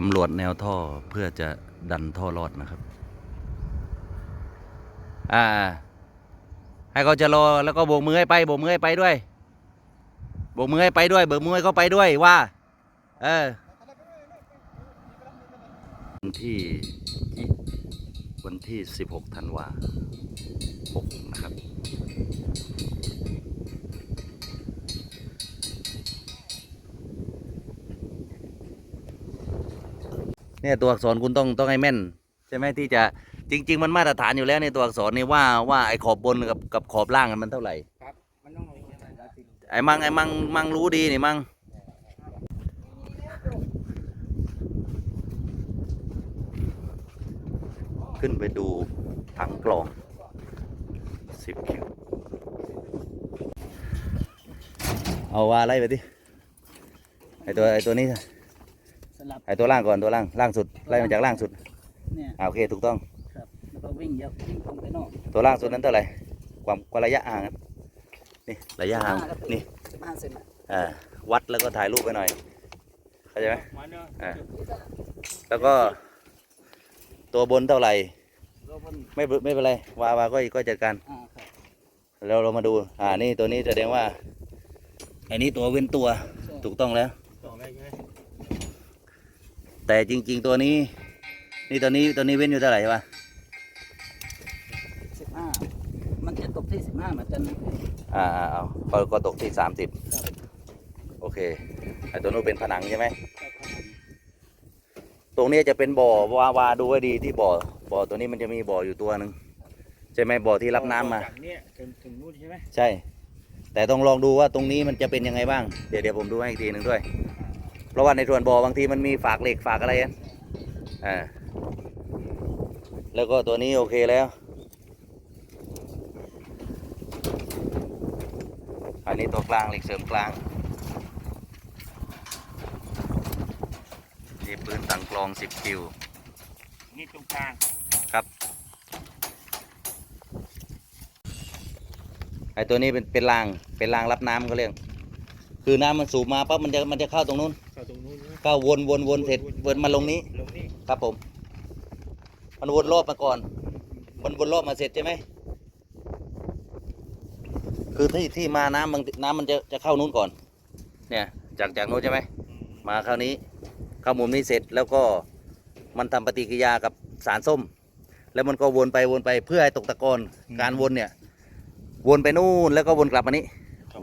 ตำรวจแนวท่อเพื่อจะดันท่อรอดนะครับ อ่า ให้เขาจะรอแล้วก็โบกมือให้ไปโบกมือให้ไปด้วย โบกมือให้ไปด้วยโบกมือให้เขาไปด้วยว่า เออ วันที่วันที่ 16ธันวา6นะครับ เนี่ยตัวอักษรคุณต้องต้องให้แม่น ใช่ไหมที่จะจริง ๆ มันมาตรฐานอยู่แล้วในตัวอักษรนี่ว่าว่าไอ้ขอบบนกับกับขอบล่างมันเท่าไหร่ครับมันต้องมีอะไรนะสิไอ้มังไอ้มังมังรู้ดีนี่มังขึ้นไปดูถังกรองสิบคิวเอาว่าไล่ไปดิไอ้ตัวไอ้ตัวนี้ สลับ ไอ้ตัวล่างก่อนตัวล่างล่างสุดไล่มาจากล่างสุดเนี่ยอ่าโอเคถูกต้องครับแล้วก็วิ่งยับวิ่งตรงไปนอกตัวล่างสุดนั้นเท่าไหร่ความความระยะห่างอะนี่ระยะห่างครับนี่สิบห้าเซนอะอ่าวัดแล้วก็ถ่ายรูปไปหน่อยเข้าใจไหมมาเนอะอ่าแล้วก็ตัวบนเท่าไหร่รถบนไม่เป็นไม่เป็นไรวาวาก็ก็จัดการอ่าครับแล้วเรามาดู อ่านี่ตัวนี้แสดงว่าอันนี้ตัวเว้นตัวถูกต้องแล้ว ต่อได้ใช่ไหม แต่จริง ๆ ตัวนี้ นี่ตัวนี้ตัวนี้เว้นอยู่เท่าไหร่ใช่ปะสิบห้ามันจะตกที่สิบห้าเหมือนกันนะอ่าอ่าเอาก็ก็ตกที่สามสิบครับโอเคไอ้ตัวนู้นเป็นผนังใช่ไหมครับครับตรงนี้จะเป็นบ่อวาวาดูให้ดีที่บ่อบ่อตัวนี้มันจะมีบ่ออยู่ตัวหนึ่งใช่ไหมบ่อที่รับน้ำมา จากเนี่ยถึงถึงนู่นใช่ไหมใช่ แต่ต้องลองดูว่าตรงนี้มันจะเป็นยังไงบ้าง เดี๋ยวเดี๋ยวผมดูให้อีกทีหนึ่งด้วยเพ ราะว่าในส่วนบ่อบางทีมันมีฝากเหล็กฝากอะไรอะอ่าแล้วก็ตัวนี้โอเคแล้ว อันนี้ตัวกลางเหล็กเสริมกลางนี่ปืนสั่งกลอง10คิว นี่ตรงกลางครับ ไอตัวนี้เป็นเป็นรางเป็นรางรับน้ำเขาเรียก คือน้ำมันสูบมาปั๊บมันจะมันจะเข้าตรงนู้น เข้าตรงนู้นใช่ไหมก็วนวนวนเสร็จวนมาลงนี้ลงนี่ครับผม มันวนรอบมาก่อน มันวนรอบมาเสร็จใช่ไหมคือที่ที่มาน้ำบางน้ำมันจะจะเข้านู้นก่อน เนี่ย จากจากนู้นใช่ไหมมาคราวนี้เข้ามุมนี้เสร็จแล้วก็มันทำปฏิกิริยากับสารส้ม แล้วมันก็วนไปวนไปเพื่อให้ตกตะกอนการวนเนี่ย วนไปนู่นแล้วก็วนกลับมานี้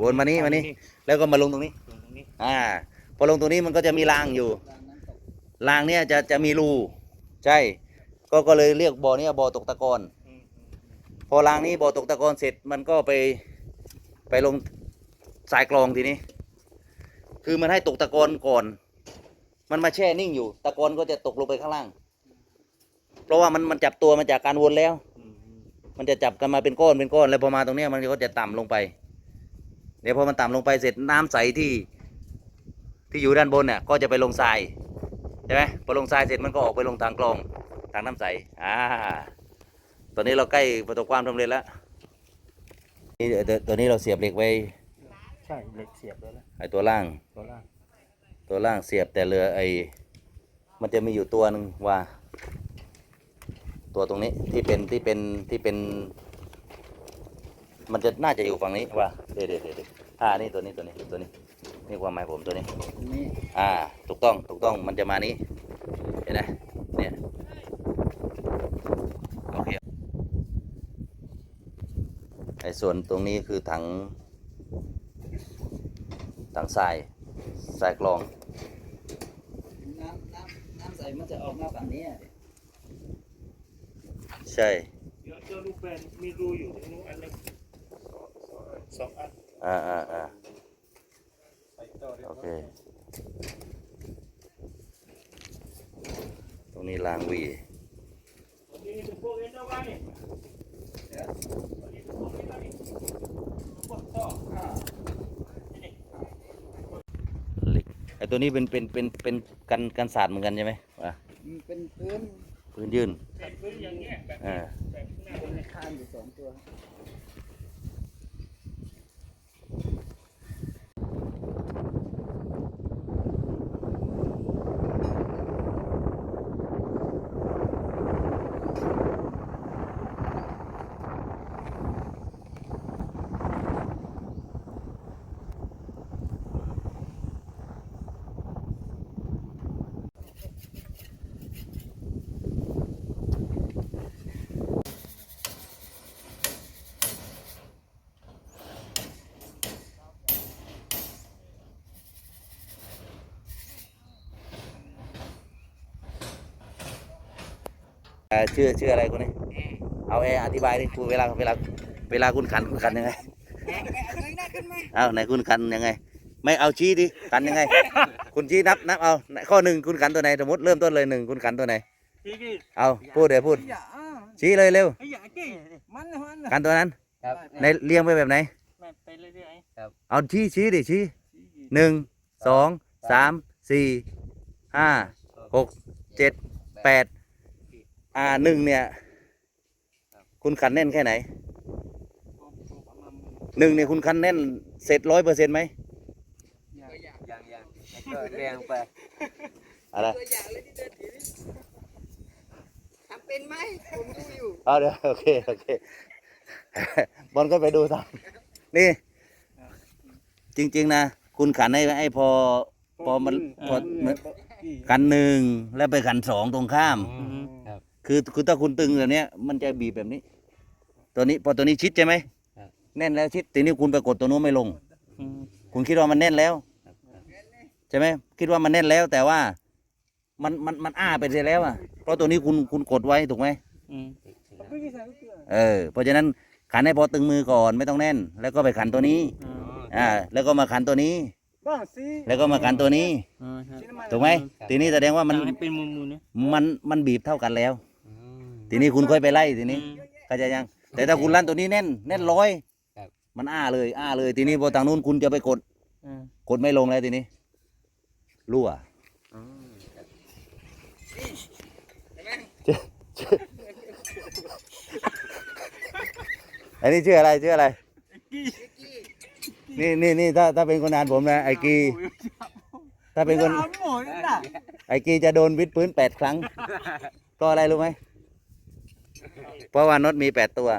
วนมานี่มานี่แล้วก็มาลงตรงนี้ลงตรงนี้อ่า พอลงตรงนี้มันก็จะมีรางอยู่รางเนี่ยจะจะมีรูใช่ ก็ก็เลยเรียกบ่อเนี้บ่อตกตะกอนพอรางนี้บ่อตกตะกอนเสร็จมันก็ไปไปลงสายกรองทีนี้ คือมันให้ตกตะกอนก่อน มันมาแช่นิ่งอยู่ ตะกอนก็จะตกลงไปข้างล่าง เพราะว่ามันมันจับตัวมาจากการวนแล้ว มันจะจับกันมาเป็นก้อนเป็นก้อนแล้วพอมาตรงเนี้ยมันก็จะต่ำลงไป เดี๋ยวพอมันต่ำลงไปเสร็จน้ำใสที่ ที่อยู่ด้านบนเนี่ยก็จะไปลงทรายใช่ไหมพอลงทรายเสร็จมันก็ออกไปลงทางกรองทางน้ำใสอ่าตอนนี้เราใกล้ประสบความสำเร็จแล้วนี่เดี๋ยวตัวนี้เราเสียบเหล็กไว้ใช่เหล็กเสียบแล้วนะไอ้ตัวล่างตัวล่างตัวล่างเสียบแต่เรือไอ้มันจะมีอยู่ตัวหนึ่งว่า ตัวตรงนี้ที่เป็นที่เป็นที่เป็น มันจะน่าจะอยู่ฝั่งนี้ว่าเดี๋ยวเดี๋ยวเดี๋ยวเดี๋ยวอ่านี่ตัวนี้ตัวนี้ตัวนี้ นี่ความหมายผมตัวนี้ตรงนี้อ่า ถูกต้อง ถูกต้อง มันจะมานี้ เห็นไหมเนี่ย โอเค ไอ้ส่วนตรงนี้คือถัง ถังทราย ทรายกรอง น้ำน้ำน้ำใสมันจะออกมาฝั่งนี้อะใช่ เดี๋ยวเจอลูกแบนมีรูอยู่ตรงนู้นอันหนึงสองอัน อ่าอ่าอ่าใส่ต่อเดี๋ยว โอเค ตรงนี้รางวีวันนี้เป็นพวกเอ็นเอาไว้เนี่ยวันนี้เป็นพวกเอ็นเอาไว้พวกต่ออ่านี่เหล็กไอ้ตัวนี้เป็นเป็นเป็นเป็นกันกันศาสตร์เหมือนกันใช่ไหมอะมันเป็นพื้นพื้นยืนแบบพื้นอย่างเงี้ยแบบอ่าแบบหน้าเป็บนนเนี่ยคานอยู่สองตัว อ่อชื่อชื่ออะไรคนนี้เอาแอร์อธิบายดิครูเวลาเวลาเวลาคุณขันคุณขันยังไงเอาไหนคุณขันยังไง ไม่เอาชี้ดิขันยังไง คุณชี้นับนับเอาไหนข้อหนึ่งคุณขันตัวไหนสมมติเริ่มต้นเลยหนึ่งคุณขันตัวไหนที่ที่เอาพูดเดี๋ยวพูดอย่าอ่าชี้เลยเร็วไอ้ยาเก่งมันมันขันตัวนั้นครับในเรียงไปแบบไหนแม่ไปเรื่อยเอาชี้ชี้ดิชี้หนึ่งสองสามสี่ห้าหกเจ็ดแปด อ่าหนึ่งเนี่ย คุณขันแน่นแค่ไหนหนึ่งเนี่ยคุณขันแน่นเสร็จร้อยเปอร์เซ็นต์ไหมอย่างอย่างก็แรงไปอะไรตัวอย่างเลยที่เดินถือทำเป็นไหมผมดูอยู่เอาเดี๋ยวโอเคโอเคบอลก็ไปดูทำนี่ จริง ๆ นะ คุณขันให้ให้พอ พอมันพอเหมือนขันหนึ่งแล้วไปขันสองตรงข้าม ครับคือคือถ้าคุณตึงแบบเนี้ย มันจะบีบแบบนี้ ตัวนี้พอตัวนี้ชิดใช่ไหมครับแน่นแล้วชิดทีนี้คุณไปกดตัวนู้นไม่ลง คุณคิดว่ามันแน่นแล้วใช่ไหมคิดว่ามันแน่นแล้ว แต่ว่า มันมันมันอ้าไปเสียแล้วอะเพราะตัวนี้คุณคุณกดไว้ถูกไหมเออ เพราะฉะนั้นขันให้พอตึงมือก่อนไม่ต้องแน่น แล้วก็ไปขันตัวนี้อ่าแล้วก็มาขันตัวนี้แล้วก็มาขันตัวนี้ถูกไหมทีนี้แสดงว่ามันให้เป็นมุมมือเนี่ยมันมันบีบเท่ากันแล้ว ทีนี้คุณค่อยไปไล่ทีนี้เข้าใจยัง แต่ถ้าคุณลั่นตัวนี้แน่นแน่นร้อยครับ มันอ้าเลย อ้าเลย ทีนี้พอทางนู้นคุณจะไปกดกดไม่ลงแล้วทีนี้รั่วอันนี้ชื่ออะไรชื่ออะไร นี่นี่นี่ถ้าถ้าเป็นคนงานผมนะไอกีถ้าเป็นคนไอกีจะโดนวิดพื้นแปดครั้ง ก็อะไรรู้ไหม เพราะว่านดมีแปดตัว